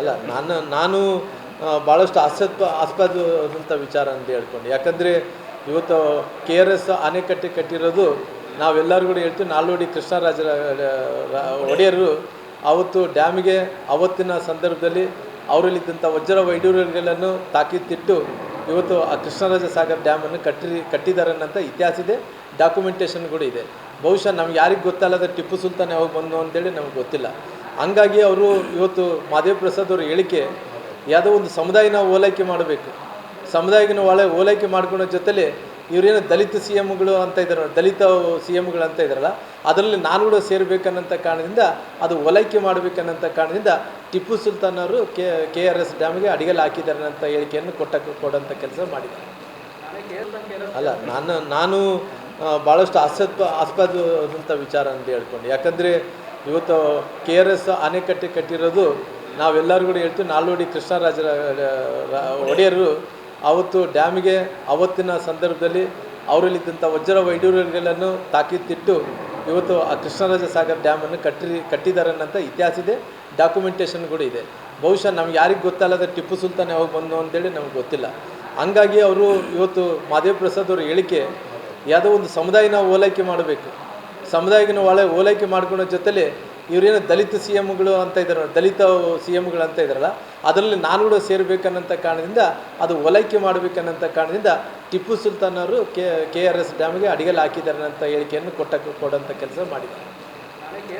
ಅಲ್ಲ, ನಾನು ನಾನು ಭಾಳಷ್ಟು ಭಾಳಷ್ಟು ಆಸ್ಪದ ವಿಚಾರ ಅಂತ ಹೇಳ್ಕೊಂಡು, ಯಾಕಂದರೆ ಇವತ್ತು ಕೆ ಆರ್ ಎಸ್ ಅಣೆಕಟ್ಟೆ ಕಟ್ಟಿರೋದು ನಾವೆಲ್ಲರೂ ಕೂಡ ಹೇಳ್ತೀವಿ, ನಾಲ್ವಡಿ ಕೃಷ್ಣರಾಜರ ಒಡೆಯರು ಅವತ್ತು ಡ್ಯಾಮಿಗೆ ಅವತ್ತಿನ ಸಂದರ್ಭದಲ್ಲಿ ಅವರಲ್ಲಿದ್ದಂಥ ವಜ್ರ ವೈಡೂರ್ಯಗಳನ್ನು ತಾಕಿತ್ತಿಟ್ಟು ಇವತ್ತು ಆ ಕೃಷ್ಣರಾಜ ಸಾಗರ್ ಡ್ಯಾಮನ್ನು ಕಟ್ಟಿ ಕಟ್ಟಿದ್ದಾರೆ ಅನ್ನೋಂಥ ಇತಿಹಾಸ ಇದೆ ಡಾಕ್ಯುಮೆಂಟೇಷನ್ ಕೂಡ ಇದೆ. ಬಹುಶಃ ನಮ್ಗೆ ಯಾರಿಗೆ ಗೊತ್ತಲ್ಲದ ಟಿಪ್ಪು ಸುಲ್ತಾನ್ ಯಾವಾಗ ಬಂದು ಅಂತೇಳಿ ನಮ್ಗೆ ಗೊತ್ತಿಲ್ಲ. ಹಂಗಾಗಿ ಅವರು ಇವತ್ತು ಮಾದೇವ್ ಪ್ರಸಾದ್ ಅವ್ರ ಹೇಳಿಕೆ ಯಾವುದೋ ಒಂದು ಸಮುದಾಯನ ಓಲೈಕೆ ಮಾಡಬೇಕು. ಸಮುದಾಯನ ಒಳ ಓಲೈಕೆ ಮಾಡ್ಕೊಳ್ಳೋ ಜೊತೆಲಿ ಇವರೇನು ದಲಿತ ಸಿ ಎಮ್ಗಳು ಅಂತ ಇದ್ದಾರೆ ದಲಿತ ಸಿ ಎಮ್ಗಳು ಅಂತ ಇದ್ದಾರಲ್ಲ ಅದರಲ್ಲಿ ನಾನು ಕೂಡ ಸೇರಬೇಕನ್ನಂಥ ಕಾರಣದಿಂದ, ಅದು ಓಲೈಕೆ ಮಾಡಬೇಕನ್ನಂಥ ಕಾರಣದಿಂದ ಟಿಪ್ಪು ಸುಲ್ತಾನ್ ಅವರು ಕೆ ಕೆ ಆರ್ ಎಸ್ ಡ್ಯಾಮ್ಗೆ ಅಡಿಗೆಲ್ಲಿ ಹಾಕಿದ್ದಾರೆ ಅಂತ ಹೇಳಿಕೆಯನ್ನು ಕೊಟ್ಟ ಕೊಡೋಂಥ ಕೆಲಸ ಮಾಡಿದ್ದಾರೆ. ಅಲ್ಲ, ನಾನು ನಾನು ಭಾಳಷ್ಟು ಆಸ್ಪದ ಆಸ್ಪದಂಥ ವಿಚಾರ ಅಂತ ಹೇಳ್ಕೊಂಡು. ಯಾಕಂದರೆ ಇವತ್ತು ಕೆ ಆರ್ ಎಸ್ ಅಣೆಕಟ್ಟೆ ಕಟ್ಟಿರೋದು ನಾವೆಲ್ಲರೂ ಕೂಡ ಹೇಳ್ತೀವಿ, ನಾಲ್ವಡಿ ಕೃಷ್ಣರಾಜರ ಒಡೆಯರು ಅವತ್ತು ಡ್ಯಾಮಿಗೆ ಅವತ್ತಿನ ಸಂದರ್ಭದಲ್ಲಿ ಅವರಲ್ಲಿದ್ದಂಥ ವಜ್ರ ವೈಡೂರ್ಯಗಳನ್ನು ತಾಕೀತಿಟ್ಟು ಇವತ್ತು ಆ ಕೃಷ್ಣರಾಜ ಸಾಗರ್ ಡ್ಯಾಮನ್ನು ಕಟ್ಟಿ ಕಟ್ಟಿದ್ದಾರೆ ಅನ್ನೋಂಥ ಇತಿಹಾಸ ಇದೆ, ಡಾಕ್ಯುಮೆಂಟೇಷನ್ ಕೂಡ ಇದೆ. ಬಹುಶಃ ನಮ್ಗೆ ಯಾರಿಗೆ ಗೊತ್ತಲ್ಲದ ಟಿಪ್ಪು ಸುಲ್ತಾನ್ ಯಾವಾಗ ಬಂದು ಅಂತೇಳಿ ನಮ್ಗೆ ಗೊತ್ತಿಲ್ಲ. ಹಂಗಾಗಿ ಅವರು ಇವತ್ತು ಮಾದೇವ ಪ್ರಸಾದ್ ಅವರು ಹೇಳಿಕೆ, ಯಾವುದೋ ಒಂದು ಸಮುದಾಯನ ಓಲೈಕೆ ಮಾಡಬೇಕು. ಸಮುದಾಯನ ಒಳ್ಳೆ ಓಲೈಕೆ ಮಾಡ್ಕೊಳ್ಳೋ ಜೊತೆಲಿ ಇವರೇನು ದಲಿತ ಸಿ ಎಮ್ಗಳು ಅಂತ ಇದ್ದಾರೆ ದಲಿತ ಸಿ ಎಮ್ಗಳು ಅಂತ ಇದ್ದಾರಲ್ಲ ಅದರಲ್ಲಿ ನಾನು ಕೂಡ ಸೇರಬೇಕನ್ನೋಂಥ ಕಾರಣದಿಂದ, ಅದು ಓಲೈಕೆ ಮಾಡಬೇಕನ್ನಂಥ ಕಾರಣದಿಂದ ಟಿಪ್ಪು ಸುಲ್ತಾನ್ ಅವರು ಕೆ ಕೆ ಆರ್ ಎಸ್ ಡ್ಯಾಮ್ಗೆ ಅಡಿಗೆಲ್ಲ ಹಾಕಿದ್ದಾರೆ ಅಂತ ಹೇಳಿಕೆಯನ್ನು ಕೊಟ್ಟ, ಕೊಡೋಂಥ ಕೆಲಸ ಮಾಡಿದ್ದಾರೆ.